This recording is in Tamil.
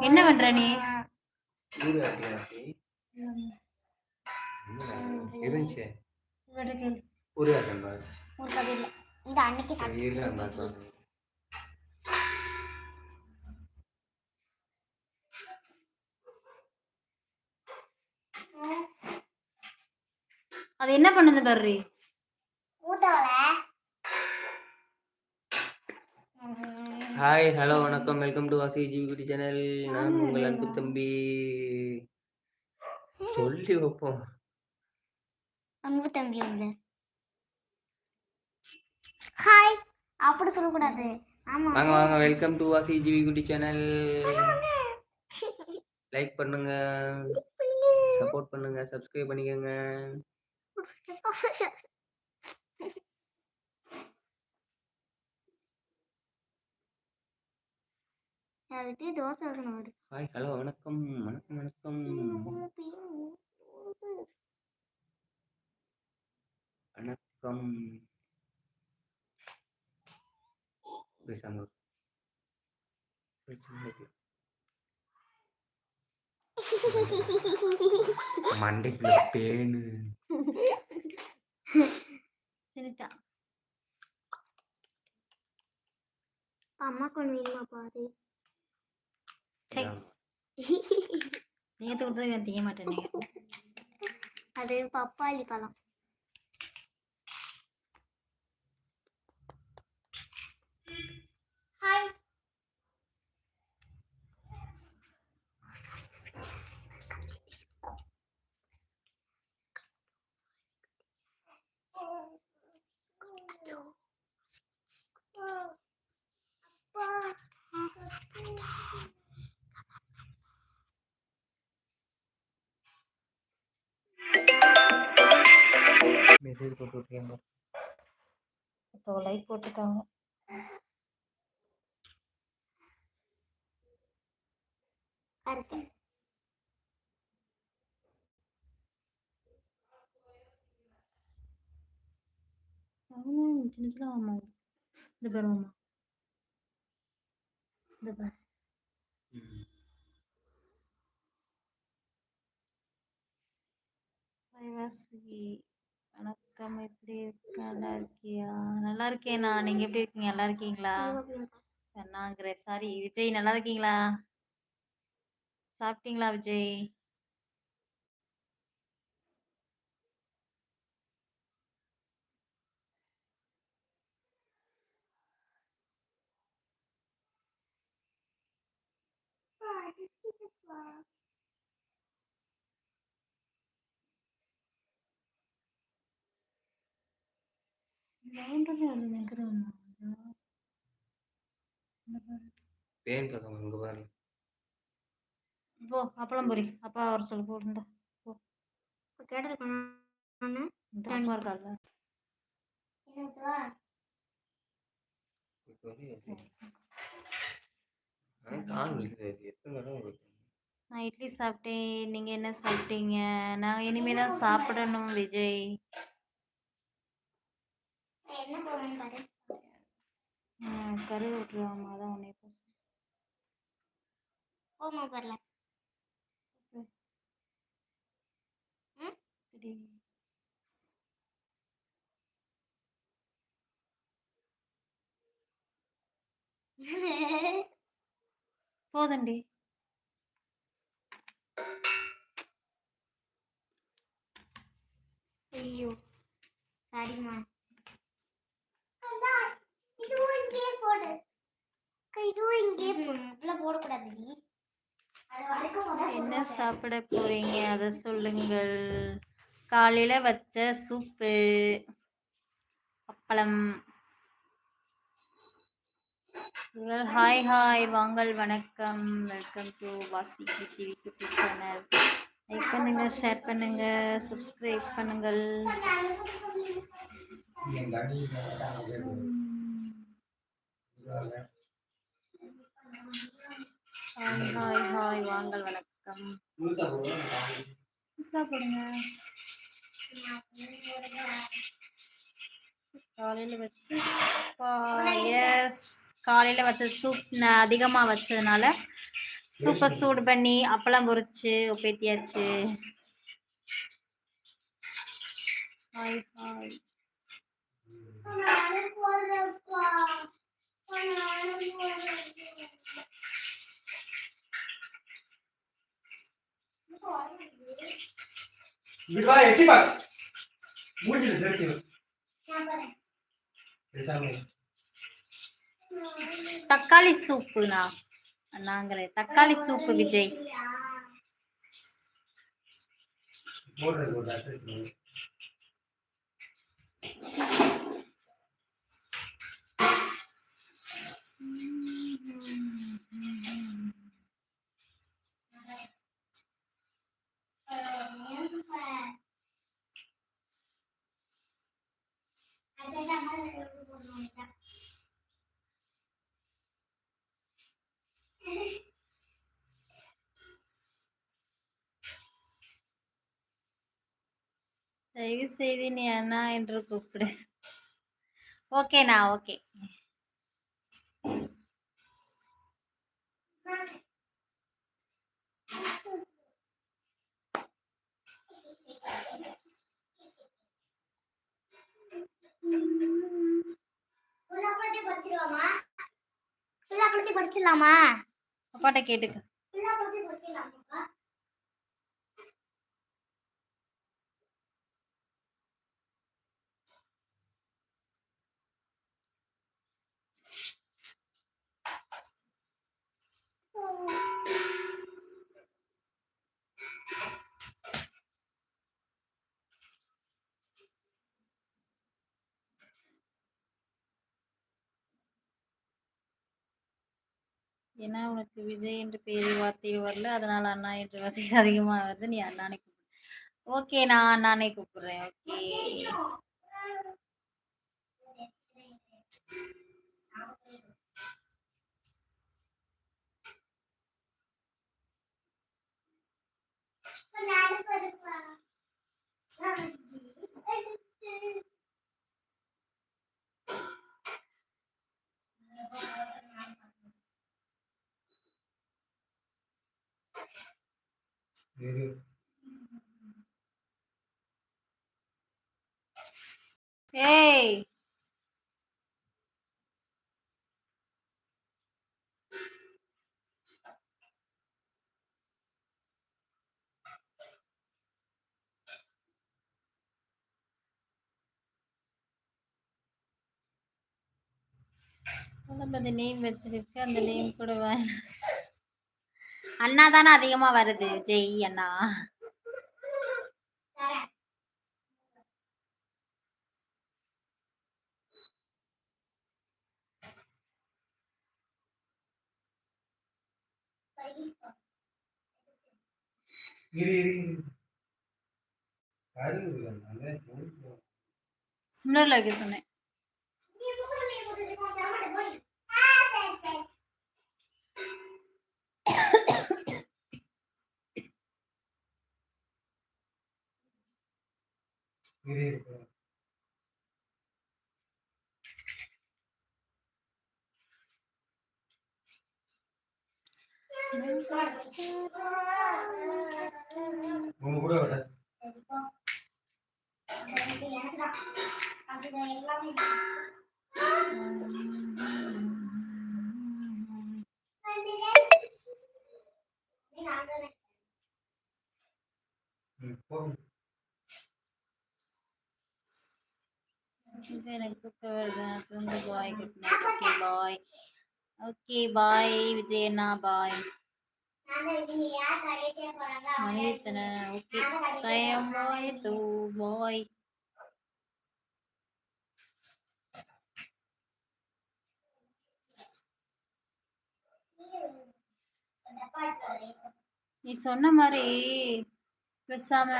என்ன பண்ற நீ? இருந்துச்சு. ஒரு இந்த அன்னைக்கு சாப்பிட்டு அது என்ன பண்ணுது பாரு ஹாய் ஹலோ வணக்கம். Welcome to Vasi Jivikudi channel நான் உங்கள் அன்பு தம்பி. சொல்லி வைப்போம். அன்பு தம்பி வந்து. ஹாய் அப்படி சொல்லக்கூடாது. ஆமா. வாங்க வாங்க. Welcome to Vasi Jivikudi channel like பண்ணுங்க. சப்போர்ட் பண்ணுங்க. சப்ஸ்கிரைப் பண்ணிக்கோங்க. யார்கிட்டயும் தோசை வைக்கணும் அவரு. ஹாய் ஹலோ வணக்கம் வணக்கம் வணக்கம். வணக்கம். பேசாம. மண்டைக்குள்ள பேனு. சரிட்டா அம்மா கொண்டு வேணுமா பாரு தோட்டத்தை நான் செய்ய மாட்டேனே அது பப்பாளி பழம். மெசேஜ் போட்டு விட்ருக்கேன் லைக் போட்டுருக்காங்க சின்ன சின்ன ஆமா இந்த பாரு மாமா. இந்த பாரு. வணக்கம். எப்படி இருக்க? நல்லா இருக்கியா? நல்லா இருக்கேண்ணா நீங்கள் எப்படி இருக்கீங்க? நல்லா இருக்கீங்களா? நாங்கிறேன் சாரி விஜய் நல்லா இருக்கீங்களா? சாப்பிட்டீங்களா விஜய்? பேன் பக்கம் அங்கே பாரு. போ அப்பளம் பொரி. அப்பா வர சொல்லி போட்டுருந்தா இந்த. அப்பா இருக்கால? நான் இட்லி சாப்பிட்டேன். நீங்கள் என்ன சாப்பிட்டீங்க? நான் இனிமேல் தான் சாப்பிடணும் விஜய். என்ன போகணும் பாரு. கரு விட்டுருவாங்க அதான் உன்னை இப்போ போமா பாருல. போதண்டி ஐயோ சரிம்மா இதுவும் இங்கே போடு அக்கா, இதுவும் இங்கே இவ்வளோ போடக்கூடாது என்ன. சாப்பிட போறீங்க? அதை சொல்லுங்கள். காலையில் வச்ச சூப்பு அப்பளம். ஹாய் ஹாய் வாங்கள் வணக்கம். Welcome to Vasi GV YouTube channel like பண்ணுங்க ஷேர் பண்ணுங்க சப்ஸ்கிரைப் பண்ணுங்கள். ஹாய் ஹாய் ஹாய் வாங்கல் வணக்கம். சாப்பிடுங்க காலையில் வச்சு எஸ் காலையில் வச்ச சூப் அதிகமாக வச்சதுனால சூப்பர் சூடு பண்ணி அப்பளம் பொறிச்சு ஒப்பேத்தியாச்சு ஹாய் ஹாய். நானும் போடுறேன்ப்பா நானும் போடுறேன் இங்க வா எட்டி பாரு மூஞ்சில தெரிச்சு தக்காளி சூப்புண்ணா. நாங்களே தக்காளி சூப்பு விஜய். போடுறது ஒரு அட்ரஸ் தயவு செய்து நீ அண்ணா என்று கூப்பிடு ஓகேண்ணா ஓகே புல்லாப்பழத்தை பறிச்சிடலாமா அப்பாட்ட கேட்டுக்க. ஏன்னா உனக்கு விஜய் என்று பேர் வார்த்தையில் வரல. அதனால் அண்ணா என்று வார்த்தை அதிகமாக வருது. நீ அண்ணானே கூப்பிடு. ஓகே நான் அண்ணானே கூப்பிடுறேன். ஓகே. இரு ஏய். அந்த நேம் வச்சிருக்கு அந்த நேம் கூட வா அண்ணா தானே அதிகமாக வருது. ஜெய் அண்ணா. சொன்னேன். இரு இரு உங்க கூட வர ம், போங்க இது எனக்கு தூக்கம் வருது தூங்க bye good night okay bye okay bye விஜயண்ணா bye மணித்தன ஓகே பாய் டூ பாய் நீ சொன்ன மாதிரி பேசாம